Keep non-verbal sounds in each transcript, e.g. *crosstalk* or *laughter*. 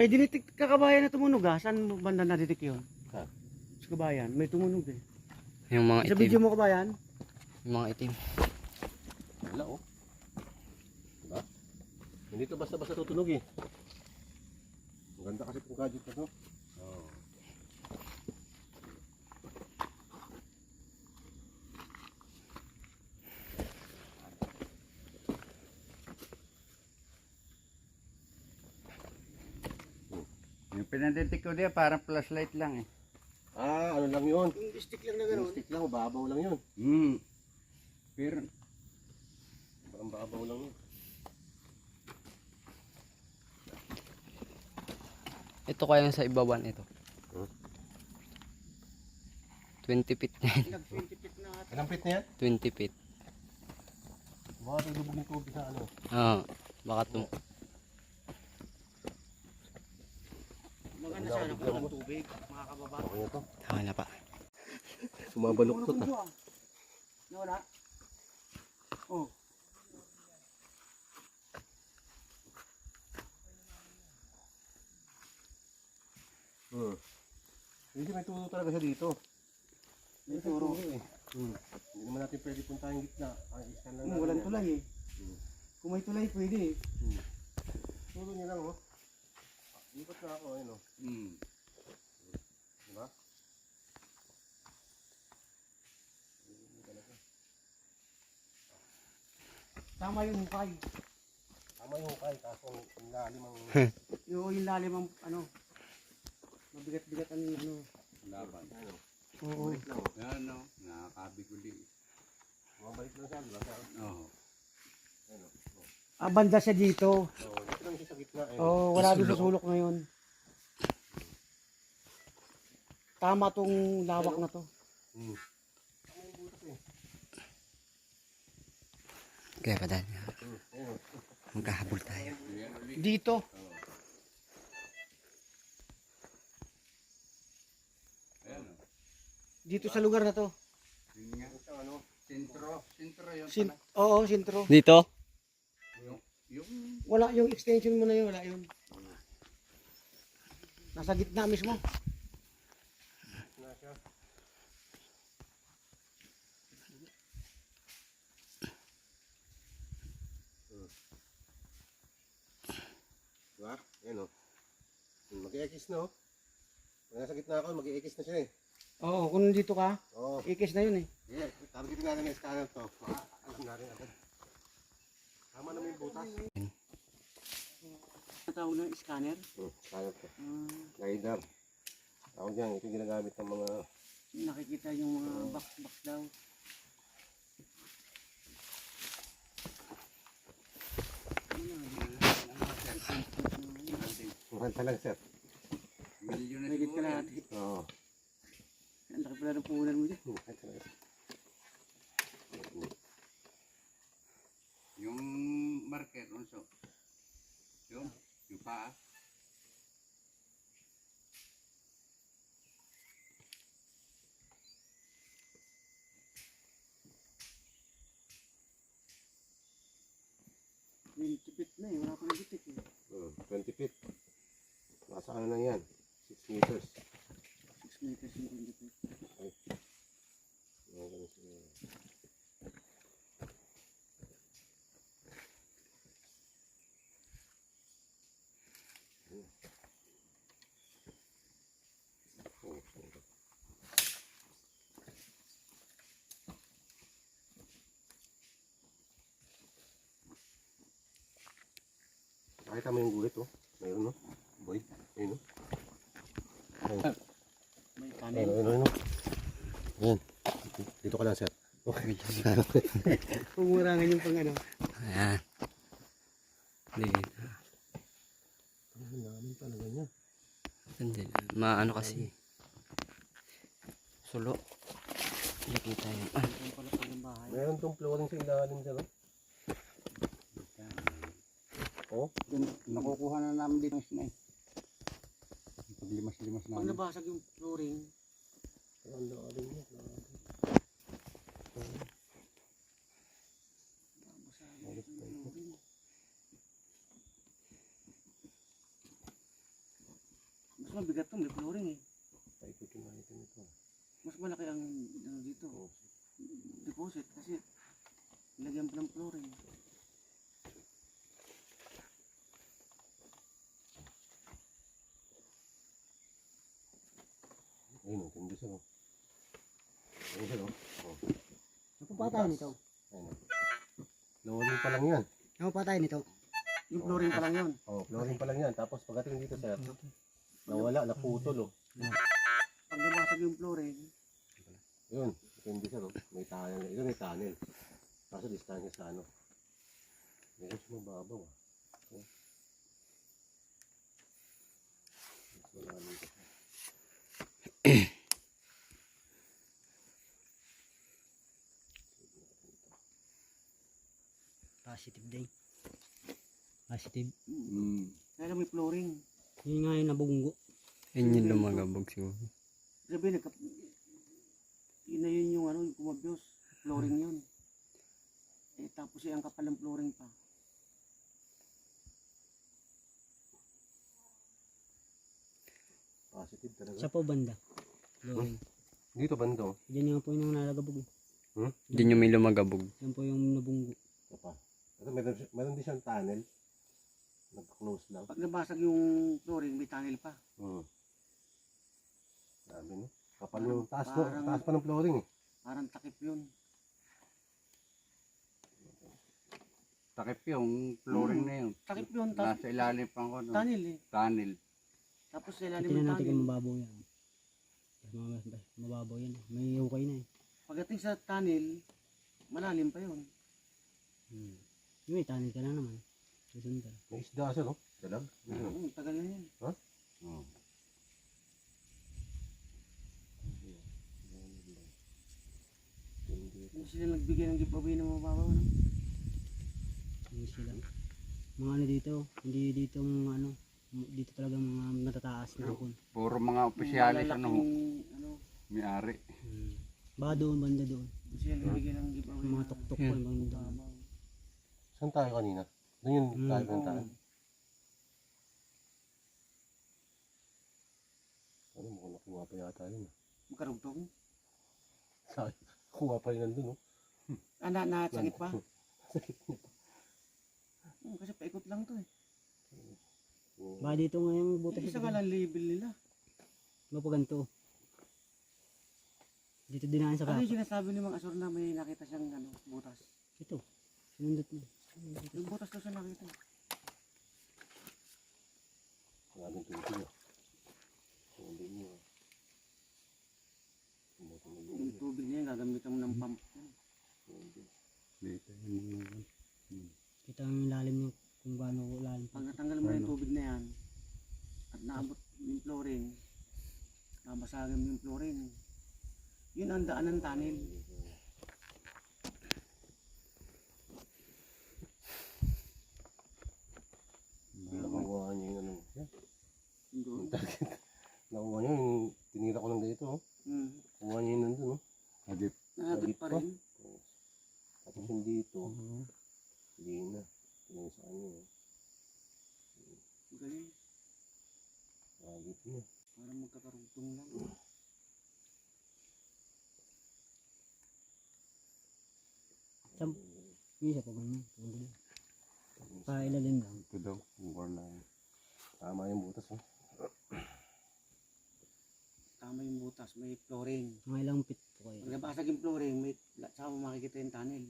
May dinitik kakabayan na tumunog ha. Saan mo banda naditik yun? Ha? Sa kabayan. May tumunog eh. Yung mga Sa video itim. mo kabayan? Yung mga itim. Wala oh. Diba? Hindi to basta-basta tutunog eh. Ang ganda kasi itong gadget na to. Yung pinaditik ko diya, parang flashlight lang eh. Ah, ano lang yun? Yung stick lang na Yung stick lang, babaw lang yun. Hmm. Pero, Parang babaw lang yun. Ito kaya sa ibaban ito. Hmm? 20 feet na yan. Nag-20 na ata. Ilang feet na yan? 20 feet. Baka tulubog ng tubig sa ano. Oo. baka tum Sana kung walang tubig. Makakababa. Okay na to. Na pa. Sumabaluktot ah. Nawala? Oh. Hmm. Hindi may tulo talaga siya dito. May turo. eh. Hmm. Hindi naman natin pwede puntahan yung gitna. Ang iskan lang Hmm, walang tulay eh. Hmm. Kung may tulay pwede eh. Tulo niya lang oh. Ikot na ako, ayun oh. hmm. Diba? Tama yung hukay. Tama yung hukay, kaso ang lalim ang... Yung, yung lalim ang ano. Mabigat-bigat ang ano. Laban. ano, Oo. balik lang oh. Yan no, nakakabiguli. Mabalik lang siya, diba? Oo. Ah, banda siya dito. Oh, dito lang siya sa gitna. Oh, wala din sa Sulok. ngayon. Tama tong lawak na to. Hmm. Kaya pa dahil. Magkahabol tayo. Dito. Dito sa lugar na to. Ano, Sintro. Sintro yun Sin pala. Oo, sintro. Dito? Yung, Wala yung extension mo na yun, wala yun. Nasa gitna mismo. Diba? Ayun oh. Hmm, Mag-i-X na oh. Pag nasa gitna ako, mag-i-X na siya eh. Oo, kung nandito ka, Oo. ikis na yun eh. Yeah, targetin natin yung scanner to. Ma- Alam na rin agad. Tama naman yung butas. Tawag ng scanner. Hmm, scanner to. Ah, LiDAR. Tawag dyan, ito ginagamit ng mga nakikita yung mga box-box daw. Mahal talaga sir. milyon na May siguro ka yan. natin. Oo. Ang laki pala ng puhunan mo dyan. Mahal talaga. Yung marker, unso. Yung, yung paa. Yung tipit na eh, wala pa nang tipit eh. Hmm, 20 feet. Nasa ano na yan? 6 meters. 6 meters yung 20 feet. Mga ganun siguro. Oh, sorry. Nakita mo yung guhit oh. Mayroon no? Boy. Ayun oh. Ayun. May Ayun, kanin. ayun, ayun. Ayan. Dito ka lang, sir. Okay. *laughs* Pumurangan yung pang ano. Ayan. Dito. Ang lalim talaga niya. Hindi. Maano kasi. Sulo. Nakita yun. Ah. Meron tong flooring sa ilalim, sir. oh. Oh? Nakukuha na namin dito ng snake. Paglimas-limas Pag namin. nabasag yung flooring, Ang lalim niya. Mas mabigat to, may flooring eh. Paikutin natin ito. Mas malaki ang ano dito. Deposit kasi nilagyan pa ng flooring. Ayun, oh, tindi siya, oh. Ayun siya, oh. Oh, Ano pa tayo nito? ayun, oh. Flooring pa lang yan. Ano pa tayo nito? Yung flooring pa lang yun. Oh, flooring pa lang yan. Tapos pagdating dito, sir, nawala, naputol, oh. Pag nabasag yung flooring, Yun, tindi siya, oh. May tunnel. Ito may tunnel. Kaso distansya sa ano. Siya mababaw, ah. Oh. Mas malalim pa siya. Positive day. Positive. Mm. kaya lang may flooring. Yun nga yung nabunggo. Yun yung lumagabog siguro. Sabi, nagka... Yun na yun yung ano, yung kumabyos. Flooring yun. Eh, tapos eh, ang kapal ng flooring pa. Positive talaga. Sa po banda. Flooring. Dito bando. Diyan nga po yung nalagabog. Diyan yung may lumagabog. Yan po yung nabunggo. Pa. Ito, meron, din siyang tunnel. Nag-close lang. Pag nabasag yung flooring, may tunnel pa. Hmm. Sabi no. Kapal yung taas, no? Parang- taas pa ng flooring eh. Parang takip yun. Takip yung flooring na yun. Takip yun, tapos Nasa ilalim pa ko no. tunnel eh. Tunnel. Tapos sa ilalim Tingnan ng natin tunnel. kung mababaw yan. Mas mga- Mababaw yan. May hukay na eh. Pagdating sa tunnel, malalim pa yun. Hmm. Yung May tunnel ka lang naman. Susunod ka. May isda siya, no? Dalag. Yun. Mm, tagal na yun. Oh. Hindi sila nagbigay ng giveaway ng mababaw. No? Hindi sila. Mga ano dito. Hindi dito mga ano. Dito talaga mga matataas na hukon. Puro mga opisyalis ano, ano, may-ari. Hmm. Baka doon, banda doon. hindi sila nagbigay ng giveaway. Mga na tuktok. Yung mga doon. Saan tayo kanina? Doon yung Hmm. tayo tayo. Ano, mukhang nakuha pa yata yun. ah. Magkarugtong. Sabi, kuha pa yun nandun, no? Ah, na, nasakit *laughs* pa? Hmm, kasi paikot lang to eh. Baka dito nga yung butas. Isa nga lang label nila. Ba pa ganito? Dito dinaan sa Ano kapa. yung sinasabi ni mga asor na may nakita siyang ano, butas? Ito. Sinundot mo. Yung butas daw siya nakita. Maraming tubig, ah. Tubig niyo, ah. Yung Yung tubig niya, gagamitan mo ng pump. Dito yung Kita mo yung lalim niya kung gaano lalim. Pag natanggal mo na yung tubig na yan, at naabot yung flooring, nabasagin mo yung flooring, yun ang daan ng tunnel. Nakuha niyo yung ano. yan. Yung doon. Nakuha niyo yung tinira ko lang dito, oh. Hmm. Kuha niyo yun nandun, oh. Agip. Nagagad pa rin. Tapos yung dito, hindi na. Yung sa kanya, oh. Galing. Agit na. Parang magkakarugtong lang. Sam- Yung isa pa ba naman? Pailalim lang. Ito daw. Kung na. Tama yung butas, oh. Tama yung butas, may flooring. Mga ilang pit po kayo. Nabasag yung flooring, may saka mo makikita yung tunnel.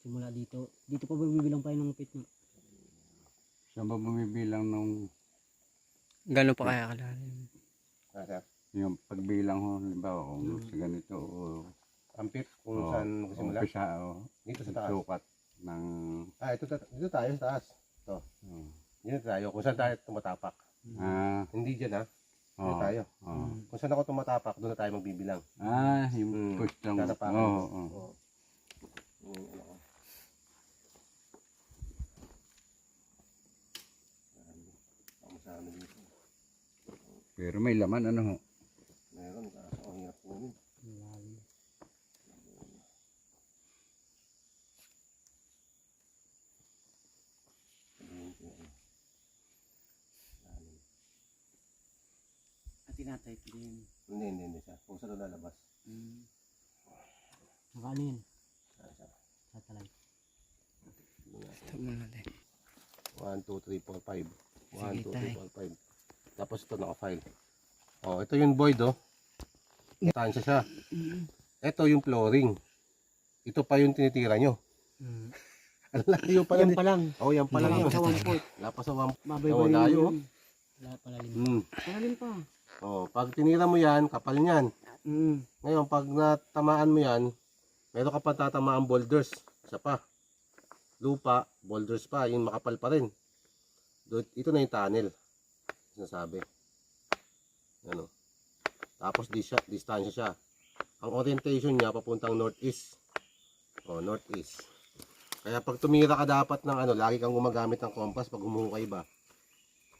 Simula dito. Dito pa ba bibilang pa ng pit nyo? Siya ba bumibilang nung Gano'n pa kaya kalalim? Sir. yung pagbilang ho, halimbawa kung sa ganito o Ampit, kung Oo. saan magsimula. umpisa o Dito sa taas. sukat ng Ah, ito, dito tayo sa taas. Ito. oh. Dito tayo. Kung saan tayo tumatapak. ah, Hindi dyan, ha? Dito oh, tayo. oh. Kung saan ako tumatapak, doon na tayo magbibilang. Ah, yung Hmm. pustong. Tatapakan Oo, oo. Oo. Yung ano ko. Sa dito. Pero may laman ano ho. Meron, kaso ang hirap kunin. Malalim. Sabihin ko, ano. Lalim. Din. Hindi, hindi, hindi siya. Kung saan lalabas. Mm. Nakaano yun? Saan siya? Satellite. Ito muna din. 1, 2, 3, 4, 5. 1, Sige, 2, tay. 3, 4, 5. Tapos ito naka-file. Oh, ito yung void oh. Tansya siya. Ito yung flooring. Ito pa yung tinitira nyo. Mm. *laughs* Ang layo pa Yan lang. pa lang. Oh, yan pa lang yun. pa Sa one foot. Lapas sa one. Mabay Oh, layo, oh. Wala pala rin. Hmm. Malalim pa. Oh, pag tinira mo yan, kapal niyan. Mm. Ngayon, pag natamaan mo yan, meron ka pa tatamaan boulders. Isa pa. Lupa, boulders pa, yung makapal pa rin. Ito na yung tunnel. Sinasabi. Ano. Tapos di siya, distansya siya. Ang orientation niya papuntang northeast. Oh, northeast. Kaya pag tumira ka dapat ng ano, lagi kang gumagamit ng compass pag humuhukay ba.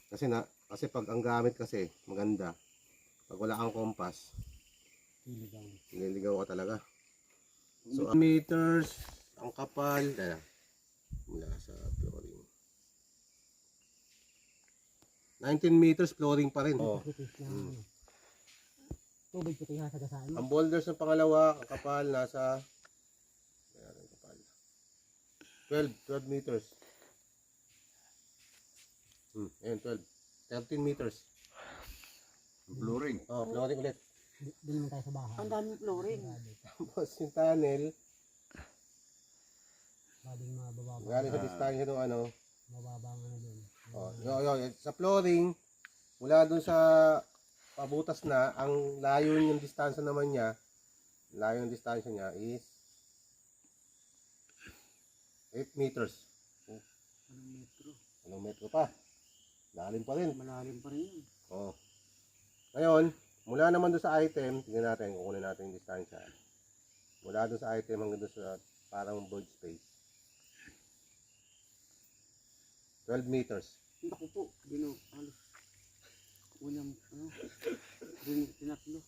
Kasi na, kasi pag ang gamit kasi maganda. Pag wala kang compass, Tiligang. Nililigaw ka talaga. So, ang meters, ang kapal, kaya, mula sa flooring. 19 meters flooring pa rin. Oh. *laughs* Mm. ano. Tubig puti nga sa gasaan. Ang boulders ng pangalawa, ang kapal, nasa, ayan, ang kapal. 12, 12 meters. Hmm, ayan, 12. 13 meters. Flooring. Oh, flooring ulit. Doon naman tayo sa bahay. Ang daming flooring. Tapos yung tunnel, Bading mga bababa. galing sa distansya ng ano, Mababa ang ano doon. Oh, yo, yo, sa flooring, mula dun sa pabutas na, ang layo yung distansya naman niya, layo ng distansya niya is 8 meters. Anong metro? Anong metro pa? Lalim pa rin. Malalim pa rin yun. Oh. Ngayon, mula naman doon sa item, tingnan natin, kukunin natin yung distansya. Mula doon sa item hanggang doon sa parang void space. 12 meters. Naku po. Bino, halos. Unang, ano, din, tinatlo.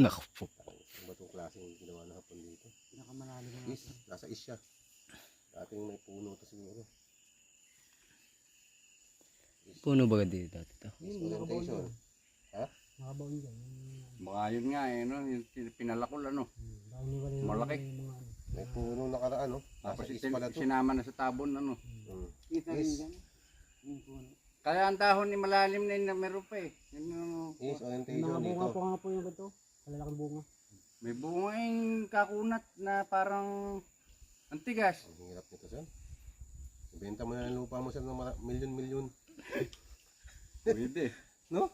Naku po. Ang ba itong klaseng ginawa na hapon dito? Pinakamalalim na Is, nasa is siya. Dating may puno to siguro. Puno ba dito? Ito. Yun, nakabaon orientation. dyan. Nakabaon dyan. Baka yun nga eh, no? yung pinalakol ano. hmm, Malaki. mga ano. May puno nakaraan, no? Tapos to. sinama na sa tabon ano. Hmm. Kita rin Is, dyan. Kaya ang dahon ni malalim na yun na meron pa eh. Yun yung, is Yung orientation mga bunga dito. po nga po yung ganito. Kalalaking bunga. may bunga yung kakunat na parang antigas. Ang hirap nito, sir. Ibenta mo na ng lupa mo, sir, ng mara- *laughs* milyon-milyon. Pwede. No?